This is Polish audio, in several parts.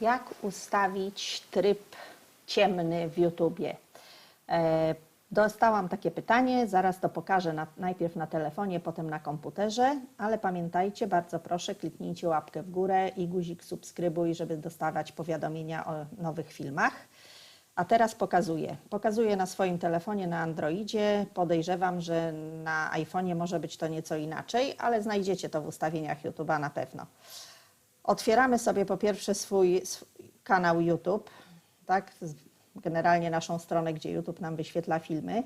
Jak ustawić tryb ciemny w YouTubie? E, Dostałam takie pytanie, zaraz to pokażę na, najpierw na telefonie, potem na komputerze, ale pamiętajcie, bardzo proszę, kliknijcie łapkę w górę i guzik subskrybuj, żeby dostawać powiadomienia o nowych filmach. A teraz pokazuję. Pokazuję na swoim telefonie na Androidzie. Podejrzewam, że na iPhone'ie może być to nieco inaczej, ale znajdziecie to w ustawieniach YouTube'a na pewno. Otwieramy sobie po pierwsze swój, swój kanał YouTube, tak? Generalnie naszą stronę, gdzie YouTube nam wyświetla filmy.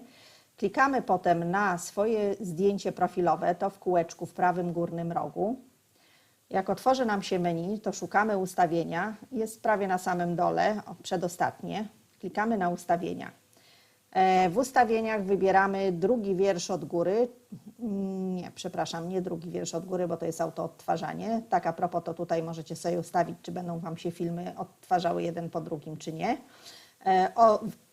Klikamy potem na swoje zdjęcie profilowe, to w kółeczku w prawym górnym rogu. Jak otworzy nam się menu, to szukamy ustawienia. Jest prawie na samym dole, przedostatnie. Klikamy na ustawienia. E, W ustawieniach wybieramy drugi wiersz od góry. Mm, Nie, przepraszam, nie drugi wiersz od góry, bo to jest autoodtwarzanie. Tak a propos, to tutaj możecie sobie ustawić, czy będą Wam się filmy odtwarzały jeden po drugim, czy nie. E,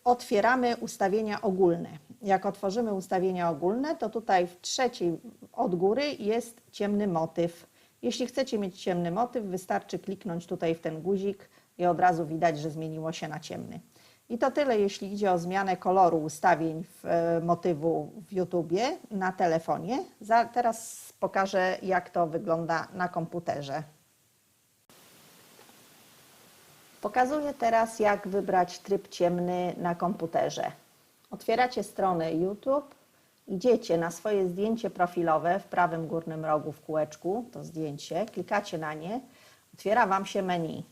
otwieramy ustawienia ogólne. Jak otworzymy ustawienia ogólne, to tutaj w trzeciej od góry jest ciemny motyw. Jeśli chcecie mieć ciemny motyw, wystarczy kliknąć tutaj w ten guzik i od razu widać, że zmieniło się na ciemny. I to tyle, jeśli idzie o zmianę koloru ustawień w e, motywu w YouTubie na telefonie. Teraz pokażę, jak to wygląda na komputerze. Pokazuję teraz, jak wybrać tryb ciemny na komputerze. Otwieracie stronę YouTube, idziecie na swoje zdjęcie profilowe w prawym górnym rogu w kółeczku, to zdjęcie, klikacie na nie, otwiera Wam się menu.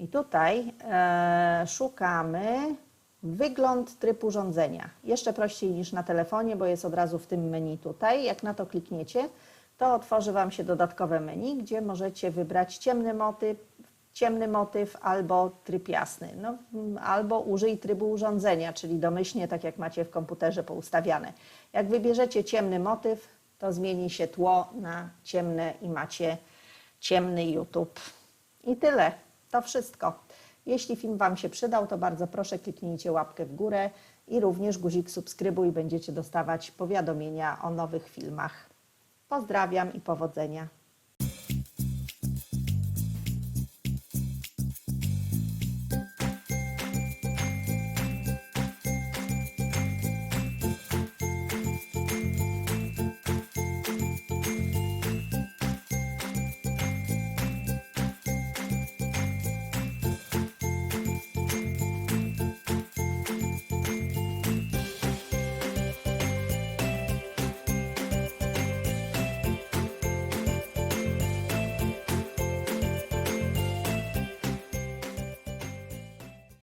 I tutaj e, szukamy wygląd tryb urządzenia. Jeszcze prościej niż na telefonie, bo jest od razu w tym menu tutaj. Jak na to klikniecie, to otworzy Wam się dodatkowe menu, gdzie możecie wybrać ciemny motyw, ciemny motyw albo tryb jasny. No, mm, albo użyj trybu urządzenia, czyli domyślnie tak jak macie w komputerze poustawiane. Jak wybierzecie ciemny motyw, to zmieni się tło na ciemne i macie ciemny YouTube. I tyle. To wszystko. Jeśli film Wam się przydał, to bardzo proszę kliknijcie łapkę w górę i również guzik subskrybuj, będziecie dostawać powiadomienia o nowych filmach. Pozdrawiam i powodzenia.